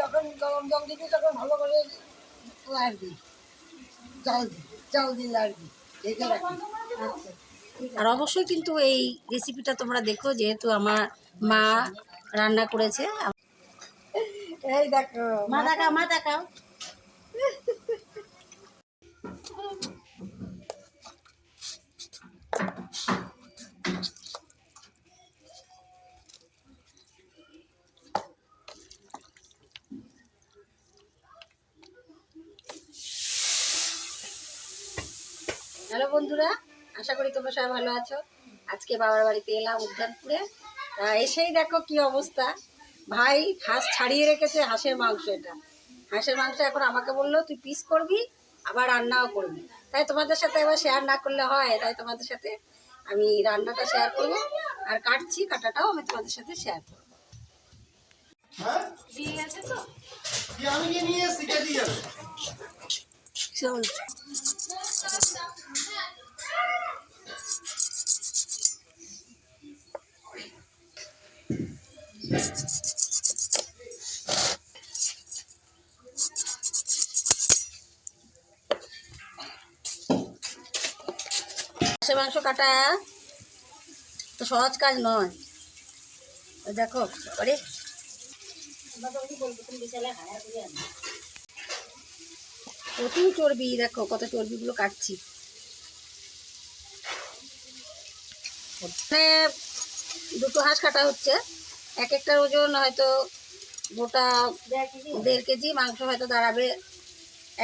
যখন গরম জল দিবি তখন ভালো করে লাগবি জল দি জল লাগবি ঢেকে রাখবি। আচ্ছা আর অবশ্যই কিন্তু এই রেসিপিটা তোমরা দেখো যেহেতু আমার মা রান্না করেছে। এই দেখো মা দেখাও মা দেখাও হ্যালো বন্ধুরা আশা করি তোমরা সবাই ভালো আছো। আজকে বাবার বাড়িতে এলাম উদ্যানপুরে। এসেই দেখো কি অবস্থা। ভাই হাঁস ছাড়িয়ে রেখেছে হাঁসের মাংস এটা। হাঁসের মাংস এখন আমাকে বলল তুই পিস করবি আবার রান্নাও করবি। তাই তোমাদের সাথে এবার শেয়ার না করলে হয় তাই তোমাদের সাথে আমি রান্নাটা শেয়ার করব। আর কাটছি কাটাটাও আমি তোমাদের সাথে শেয়ার করব। হ্যাঁ? আমি নিয়ে এসছি মাংস কাটা তো সহজ কাজ নয়। দেখো আরে প্রচুর চর্বি, দেখো, কত চর্বিগুলো কাটছি। এখানে দুটো হাঁস কাটা হচ্ছে। এক একটার ওজন হয়তো গোটা দেড় কেজি, মাংস হয়তো দাঁড়াবে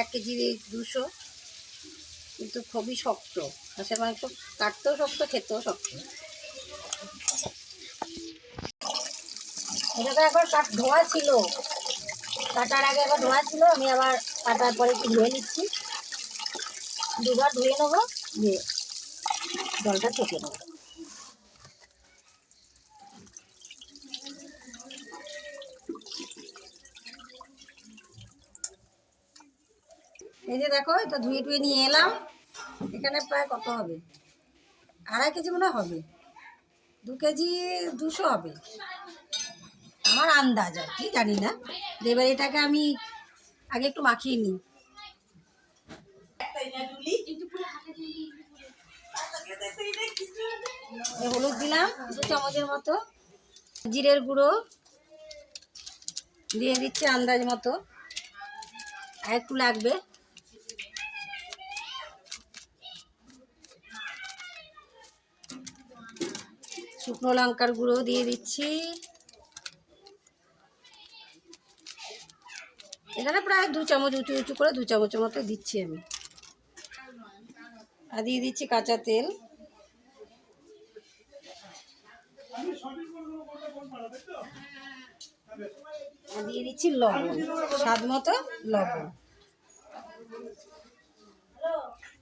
এক কেজি দুশো। কিন্তু খুবই শক্ত। হাঁসের মাংস কাটতেও শক্ত, খেতেও শক্ত। এটা তো একবার কাট ধোয়া ছিল। কাটার আগে একবার ধোয়া ছিল, আমি আবার কাটার পরে একটু ধুয়ে নিচ্ছি। দুবার ধুয়ে নেব, দিয়ে জলটা ছেঁকে নেব। এই যে দেখো, এটা ধুয়ে টুয়ে নিয়ে এলাম। এখানে প্রায় কত হবে? আড়াই কেজি মনে হবে। দু কেজি দুশো হবে। আমার আন্দাজ আর কি, জানি না। এবার এটাকে আমি আগে একটু মাখিয়ে নিই। হলুদ দিলাম, দু চামচের মতো। জিরের গুঁড়ো দিয়ে দিচ্ছি আন্দাজ মতো। আর একটু লাগবে। শুকনো লঙ্কার গুঁড়ো দিয়ে দিচ্ছি। এখানে প্রায় দু চামচ উঁচু উঁচু করে দু চামচের মতো দিচ্ছি আমি। আর দিয়ে দিচ্ছি কাঁচা তেল। আর দিয়ে দিচ্ছি লবণ, স্বাদ মতো লবণ।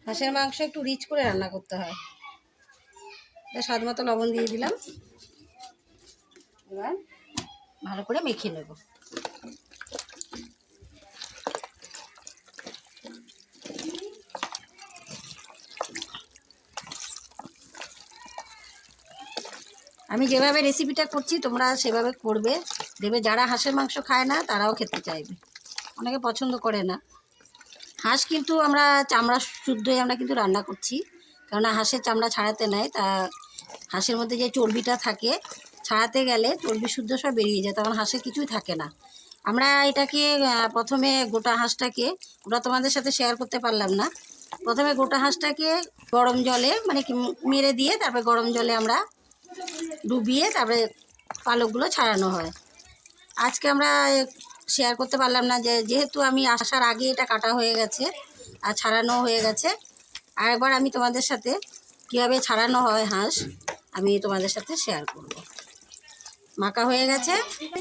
হাঁসের মাংস একটু রিচ করে রান্না করতে হয়। স্বাদ মতো লবণ দিয়ে দিলাম। এবার ভালো করে মেখে নেব। আমি যেভাবে রেসিপিটা করছি, তোমরা সেভাবে করবে। দেবে যারা হাঁসের মাংস খায় না, তারাও খেতে চাইবে। অনেকে পছন্দ করে না। হাঁস কিন্তু আমরা চামড়া শুদ্ধই আমরা কিন্তু রান্না করছি। কেননা হাঁসের চামড়া ছাড়াতে নেয় তা হাঁসের মধ্যে যে চর্বিটা থাকে, ছাড়াতে গেলে চর্বি শুদ্ধ সব বেরিয়ে যায়, তখন হাঁসের কিছুই থাকে না। আমরা এটাকে প্রথমে গোটা হাঁসটাকে, ওটা তোমাদের সাথে শেয়ার করতে পারলাম না। প্রথমে গোটা হাঁসটাকে গরম জলে মানে মেরে দিয়ে তারপরে গরম জলে আমরা ডুবিয়ে তারপরে পালকগুলো ছাড়ানো হয়। আজকে আমরা শেয়ার করতে পারলাম না যে, যেহেতু আমি আসার আগে এটা কাটা হয়ে গেছে আর ছাড়ানো হয়ে গেছে আর একবার আমি তোমাদের সাথে কীভাবে ছাড়ানো হয় হাঁস আমি তোমাদের সাথে শেয়ার করব। মাখা হয়ে গেছে,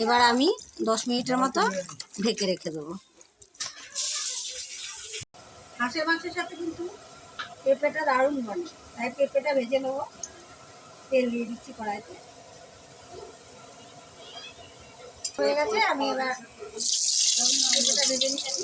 এবার আমি দশ মিনিটের মতো ঢেকে রেখে দেবো। হাঁসের মাংসের সাথে কিন্তু পেঁপেটা দারুণ বনে তাই পেঁপেটা ভেজে নেব। তেল দিয়ে দিচ্ছি কড়াইতে। হয়ে গেছে, আমি এবার পেঁপেটা ভেজে নিচ্ছি।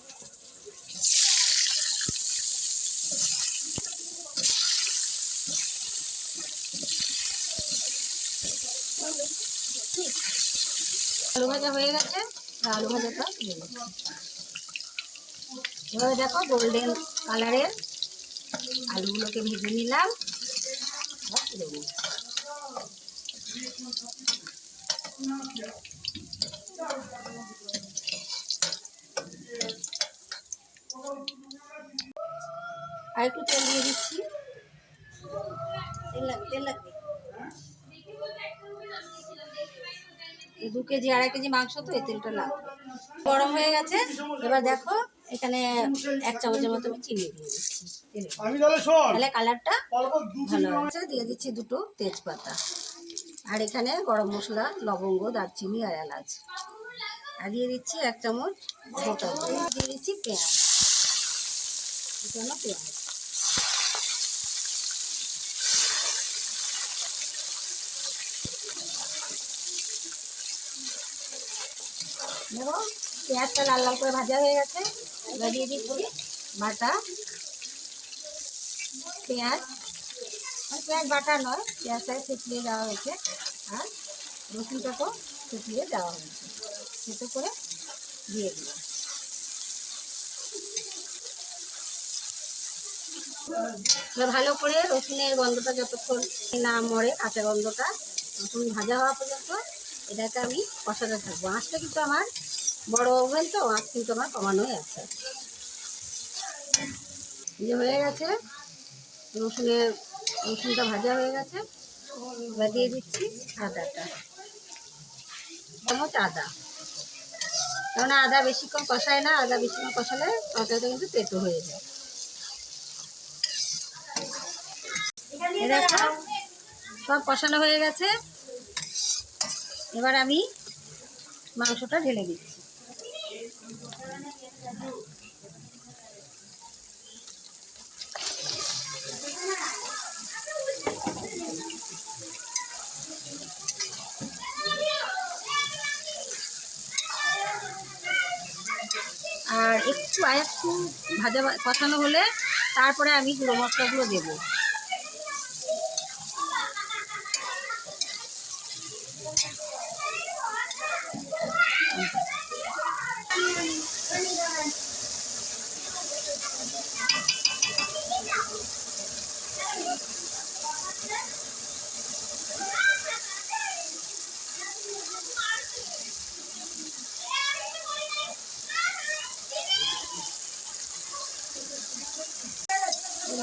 আলু ভাজা হয়ে গেছে। আলু ভাজাটা নিচ্ছি। এবারে দেখো গোল্ডেন কালারের আলুগুলোকে ভেজে নিলাম। আর একটু তেল দিয়ে দিচ্ছি। তেল লাগবে তেল লাগবে। দু কেজি আড়াই কেজি মাংস তো এই তেলটা লাগবে। গরম হয়ে গেছে এবার দেখো এখানে এক চামচের মতো আমি চিনি দিয়ে দিচ্ছি তাহলে কালারটা ভালো হচ্ছে দিয়ে দিচ্ছি দুটো তেজপাতা। আর এখানে গরম মশলা লবঙ্গ দারচিনি আর এলাচ। আর দিয়ে দিচ্ছি এক চামচ গোটা দিয়ে দিচ্ছি পেঁয়াজ। পেঁয়াজ। দেখো পেঁয়াজটা লাল লাল করে ভাজা হয়ে গেছে। এবার দিয়ে দিচ্ছি বাটা। পেঁয়াজ। পেঁয়াজ বাটা নয়, পেঁয়াজটাকে থেতলিয়ে দেওয়া হয়েছে। আর রসুনটাকেও থেতলিয়ে দেওয়া হয়েছে। সেটা করে দিয়ে এবার ভালো করে রসুনের গন্ধটা যতক্ষণ না মরে, কাঁচা গন্ধটা রসুন ভাজা হওয়া পর্যন্ত এটাকে আমি কষাতে থাকব। আঁচটা কিন্তু আমার বড় ওভেন তো আঁচ কিন্তু আমার কমানোই আছে। এই যে হয়ে গেছে রসুনের রসুনটা ভাজা হয়ে গেছে। এবার দিয়ে দিচ্ছি আদাটা। চামচ আদা। কারণ আদা বেশিক্ষণ কষায় না আদা বেশিক্ষণ কষালে তরকারিটা কিন্তু পেটো হয়ে যায়। সব কষানো হয়ে গেছে। এবার আমি মাংসটা ঢেলে দিচ্ছি। আর একটু আর ভাজা কষানো হলে তারপরে আমি গুঁড়ো মশলাগুলো দেবো।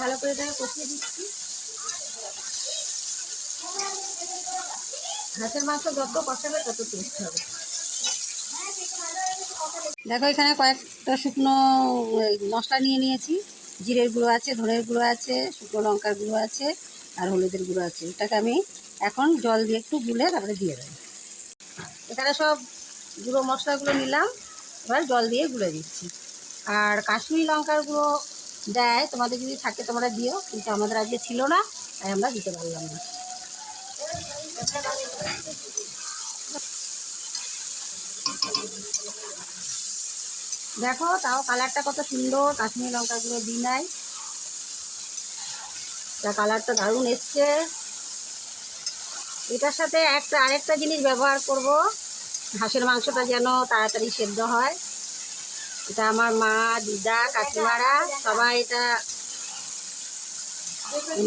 ভালো করে এটাকে কষিয়ে দিচ্ছি। হাঁসের মাংস যত কষাবে তত টেস্ট হবে। দেখো, এখানে কয়েকটা শুকনো মশলা নিয়ে নিয়েছি। জিরের গুঁড়ো আছে, ধনের গুঁড়ো আছে, শুকনো লঙ্কার গুঁড়ো আছে, আর হলুদের গুঁড়ো আছে। এটাকে আমি এখন জল দিয়ে একটু গুলে তারপরে দিয়ে দেবো। এখানে সব গুঁড়ো মশলাগুলো নিলাম, এবার জল দিয়ে গুলে দিচ্ছি। আর কাশ্মীরি লঙ্কার গুঁড়ো দেয়, তোমাদের যদি থাকে তোমরা দিও, কিন্তু আমাদের আজকে ছিল না, তাই আমরা দিতে পারলাম না। দেখো, তাও কালারটা কত সুন্দর, কাশ্মীরি লঙ্কাগুলো দিই নাই। তা কালারটা দারুণ এসছে। এটার সাথে একটা, আরেকটা জিনিস ব্যবহার করব। হাঁসের মাংসটা যেন তাড়াতাড়ি সেদ্ধ হয়। এটা আমার মা, দিদা, কাকিমারা, সবাই এটা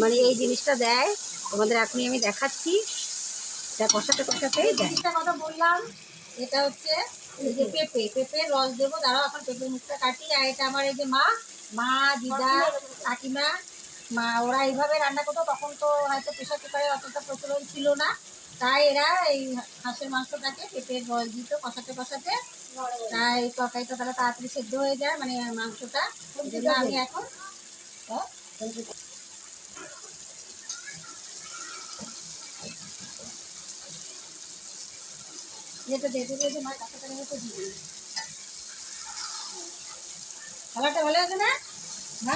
মানে এই জিনিসটা দেয়। তোমাদের এখনই আমি দেখাচ্ছি। এটা কষাতে কষাতে দেয়। কথা বললাম, এটা হচ্ছে এই যে পেঁপে পেঁপের রস দেবো, দাঁড়াও, এখন পেঁপে মুখটা কাটি। আর এটা আমার এই যে মা মা, দিদা, কাকিমা, মা, ওরা এইভাবে রান্না করতো, তখন তো হয়তো প্রেশার কুকারে অতটা প্রচলন ছিল না। তাই এরা এই হাঁসের মাংসটাকে পেঁপের রস দিত কষাতে কষাতে। তাই তরকারিটা তাহলে তাড়াতাড়ি সেদ্ধ হয়ে যায় মানে মাংসটা। জন্য আমি এখন হ্যাঁ, যেটা কাঁচাটা দিয়ে দিই। ভালো আছে না? না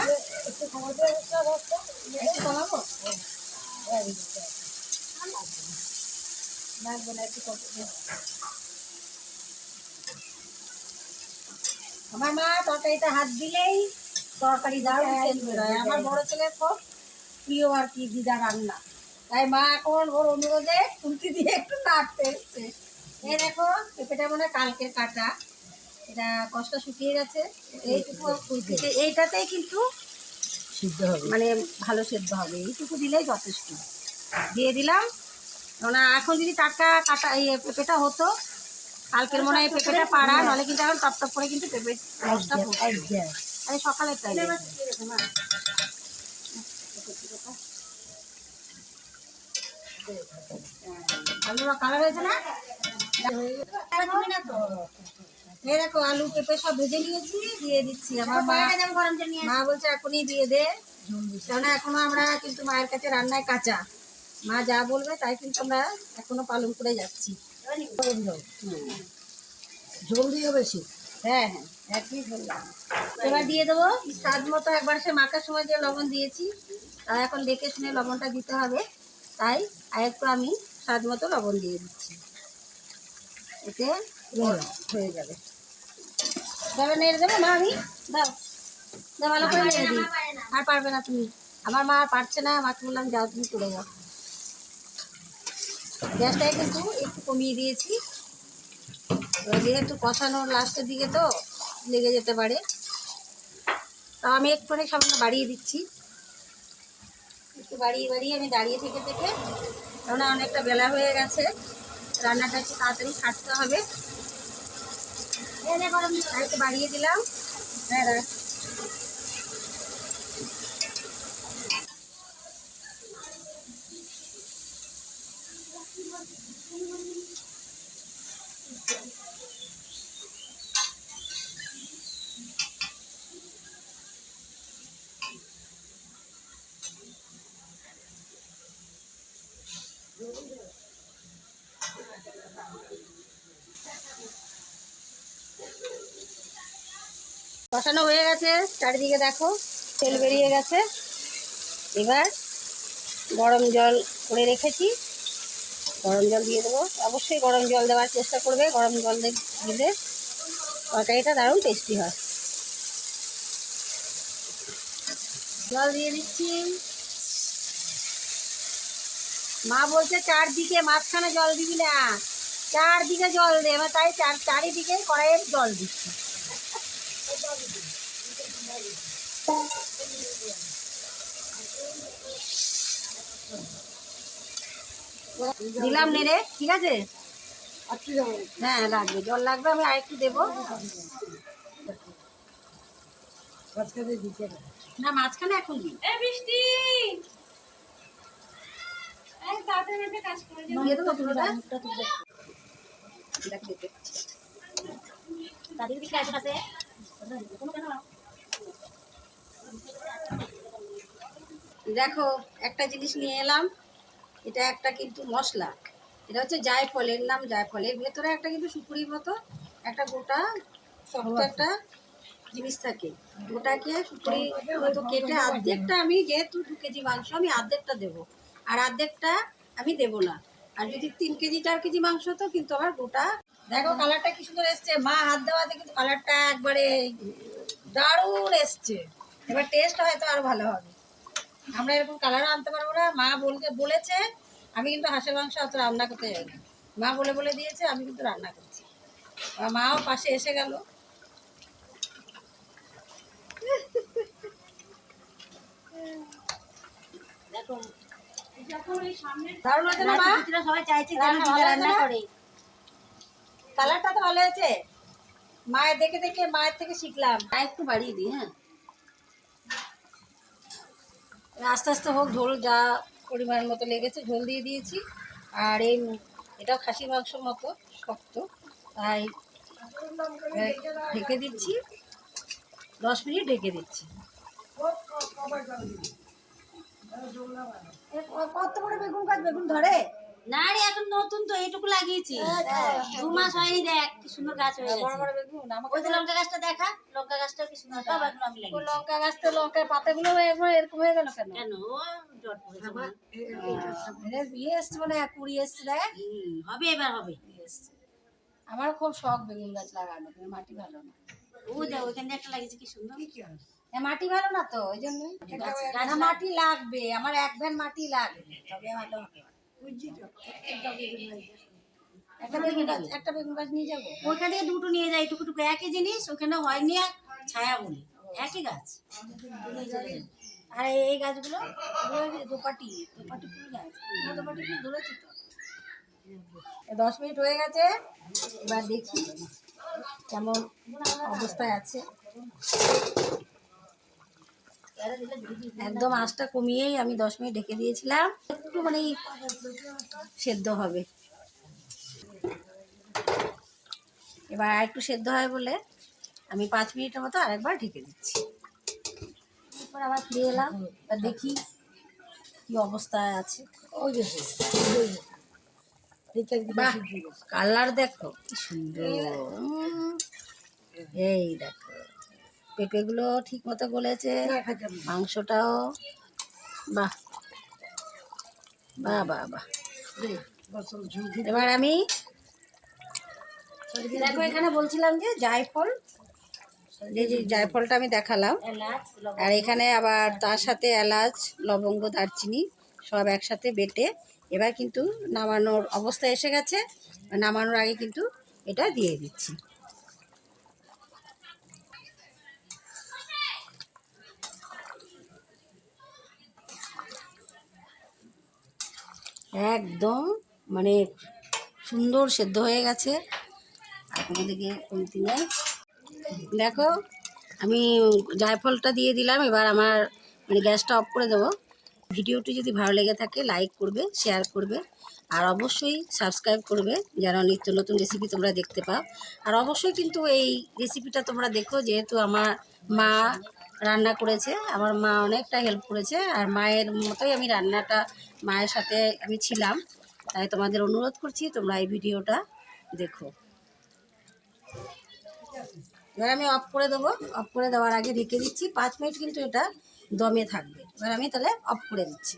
একটু খবর দিয়ে একটা রাস্তা একটু কমাবো? লাগবে না একটু কত আমার মা তরকারিতে হাত দিলেই তরকারি দারুণ সেন্ট বেরোয় আমার বড় ছেলের খুব প্রিয় আর কি দিদা রান্না। তাই মা এখন ওর অনুরোধে খুন্তি দিয়ে একটু নাড়তে এসছে। এই দেখো পেঁপেটা মনে হয় কালকের কাটা। এটা কষ্ট শুকিয়ে গেছে। এইটুকু এইটাতেই কিন্তু সিদ্ধ হবে। মানে ভালো সেদ্ধ হবে। এইটুকু দিলেই যথেষ্ট। দিয়ে দিলাম। এখন যদি টাটকা কাটা এই পেঁপেটা হতো কালকের মনে হয় পেঁপেটা পাড়া নাহলে কিন্তু এখন টপ টপ করে কিন্তু পেঁপে রসটা আরে কালার হয়েছে না? এই আলু পেঁপে সব ভেজে নিয়েছি দিয়ে দিচ্ছি আমার মা। মা বলছে এখনই দিয়ে দে। কেননা এখনও আমরা কিন্তু মায়ের কাছে রান্নায় কাঁচা। মা যা বলবে তাই কিন্তু আমরা এখনও পালন করে যাচ্ছি। ঝোল দিয়ে বেশি। হ্যাঁ হ্যাঁ একই এবার দিয়ে দেবো স্বাদ মতো একবার সে মাখার সময় যে লবণ দিয়েছি তা এখন দেখে শুনে লবণটা দিতে হবে। তাই আর একটু আমি স্বাদ মতো লবণ দিয়ে দিচ্ছি। এতে হয়ে যাবে। তবে নেড়ে দেবো? মা আমি? দাও। দাও ভালো করে নেড়ে দিই। আর পারবে না তুমি। আমার মা আর পারছে না মাকে বললাম যাও তুমি চলে যাও গ্যাসটাই কিন্তু কমিয়ে দিয়েছি। যেহেতু কষানোর লাস্টের দিকে তো লেগে যেতে পারে। তা আমি একটুখানি সামান্য বাড়িয়ে দিচ্ছি। একটু বাড়িয়ে বাড়িয়ে আমি দাঁড়িয়ে থেকে থেকে, কেননা অনেকটা বেলা হয়ে গেছে। রান্নাটা একটু তাড়াতাড়ি ছাড়তে হবে। একটু বাড়িয়ে দিলাম। হ্যাঁ কষানো হয়ে গেছে। চারিদিকে দেখো, তেল বেরিয়ে গেছে। এবার গরম জল করে রেখেছি। গরম জল দিয়ে দেবো। অবশ্যই গরম জল দেওয়ার চেষ্টা করবে। গরম জল দিলে তরকারিটা দারুণ টেস্টি হয়। জল দিয়ে দিচ্ছি। মা বলছে, চারদিকে মাঝখানে জল দিবি না। চারদিকে জল দে। তাই চার চারিদিকে কড়াইয়ের জল দিচ্ছি। দিলাম নেড়ে ঠিক আছে? হ্যাঁ লাগবে। জল লাগবে আমি আরেকটু দেবো। মাঝখানে দিতে হবে। না মাঝখানে এখন দিই। দেবো পুরোটা দেখ দেখতে দেখো একটা জিনিস নিয়ে এলাম। এটা একটা কিন্তু মশলা। এটা হচ্ছে জায়ফলের নাম জায়ফল এর ভেতরে একটা কিন্তু সুপুরির মতো একটা গোটা শক্ত একটা জিনিস থাকে। গোটাকে সুপুরি মতো কেটে অর্ধেকটা আমি যেহেতু দু কেজি মাংস আমি অর্ধেকটা দেবো। আর অর্ধেকটা আমি দেবো না। আর যদি তিন কেজি চার কেজি মাংস তো কিন্তু আবার গোটা দেখো কালারটা কি সুন্দর এসছে। মা হাত দেওয়াতে কিন্তু কালারটা একবারে দারুণ এসছে। এবার টেস্ট হয়তো আরও ভালো হবে। আমরা এরকম কালারও আনতে পারব না। মা বলতে বলেছে আমি কিন্তু হাঁসের মাংস অত রান্না করতে যাই না। মা বলে বলে দিয়েছে আমি কিন্তু রান্না করছি। মাও পাশে এসে গেল। দেখো দারুণ হয়েছে না মা? সবাই চাইছে রান্না না? কালারটা তো ভালো হয়েছে। মায়ের দেখে দেখে মায়ের থেকে শিখলাম। আর একটু বাড়িয়ে দিই হ্যাঁ। আস্তে আস্তে হোক ঝোল যা পরিমাণ মতো লেগেছে ঝোল দিয়ে দিয়েছি। আর এই এটাও খাসি মাংসর মতো শক্ত। তাই ঢেকে দিচ্ছি। দশ মিনিট ঢেকে দিচ্ছি। কত করে বেগুন গাছ বেগুন ধরে? না রে এখন নতুন তো এইটুকু লাগিয়েছি। দু মাস হয়নি দেখ কি সুন্দর গাছ হয়ে বড় গেছে। ওই যে লঙ্কা গাছটা দেখা লঙ্কা গাছটা কি সুন্দর এখন আমি লাগিয়েছি। লঙ্কা গাছ তো লঙ্কার পাতাগুলো একবার এরকম হয়ে গেল কেন? কেন? জট পড়েছে মনে বিয়ে এসছে মানে কুড়ি এসছে দেখ। হবে এবার হবে। আমার খুব শখ বেগুন গাছ লাগানো কিন্তু মাটি ভালো না। ও দেখ ওইখানে একটা লাগিয়েছে কি সুন্দর। এ, মাটি ভালো না তো ওই জন্য মাটি লাগবে। আমার এক ভ্যান মাটি লাগবে তবে ভালো হবে একটা বেগুন গাছ নিয়ে যাব? ওইখান থেকে দুটো নিয়ে যাই টুকু টুকু একই জিনিস, ওখানে হয়নি আর ছায়া বলি। একই গাছ। আর এই গাছগুলো দোপাটি দোপাটি ফুল গাছ। দোপাটি ফুল ধরেছি তো। দশ মিনিট হয়ে গেছে, এবার দেখি কেমন অবস্থায় আছে। একদম আঁচটা কমিয়েই আমি দশ মিনিট ঢেকে দিয়েছিলাম। একটু মানে সেদ্ধ হবে। এবার আর একটু সেদ্ধ হয় বলে আমি পাঁচ মিনিটের মতো আরেকবার ঢেকে দিচ্ছি। এরপর আবার ফিরে এলাম। এবার দেখি কি অবস্থায় আছে। ওই যে কালার দেখো কি সুন্দর। এই দেখো। পেঁপেগুলো ঠিক মতো গলেছে মাংসটাও বাহ বাহ বাহ বাহ। এবার আমি দেখো এখানে বলছিলাম যে জায়ফল। যে যে জায়ফলটা আমি দেখালাম। আর এখানে আবার তার সাথে এলাচ লবঙ্গ দারচিনি সব একসাথে বেটে এবার কিন্তু নামানোর অবস্থা এসে গেছে। নামানোর আগে কিন্তু এটা দিয়ে দিচ্ছি। একদম মানে সুন্দর সেদ্ধ হয়ে গেছে। আর কোনো দিকে কমতি নেই দেখো, আমি জায়ফলটা দিয়ে দিলাম, এবার আমার মানে গ্যাসটা অফ করে দেবো। ভিডিওটি যদি ভালো লেগে থাকে, লাইক করবে, শেয়ার করবে, আর অবশ্যই সাবস্ক্রাইব করবে, যেন নিত্য নতুন রেসিপি তোমরা দেখতে পাও। আর অবশ্যই কিন্তু এই রেসিপিটা তোমরা দেখো, যেহেতু আমার মা রান্না করেছে। আমার মা অনেকটা হেল্প করেছে। আর মায়ের মতোই আমি রান্নাটা মায়ের সাথে আমি ছিলাম। তাই তোমাদের অনুরোধ করছি, তোমরা এই ভিডিওটা দেখো। এবার আমি অফ করে দেবো। অফ করে দেওয়ার আগে ঢেকে দিচ্ছি। পাঁচ মিনিট কিন্তু এটা দমে থাকবে। এবার আমি তাহলে অফ করে দিচ্ছি।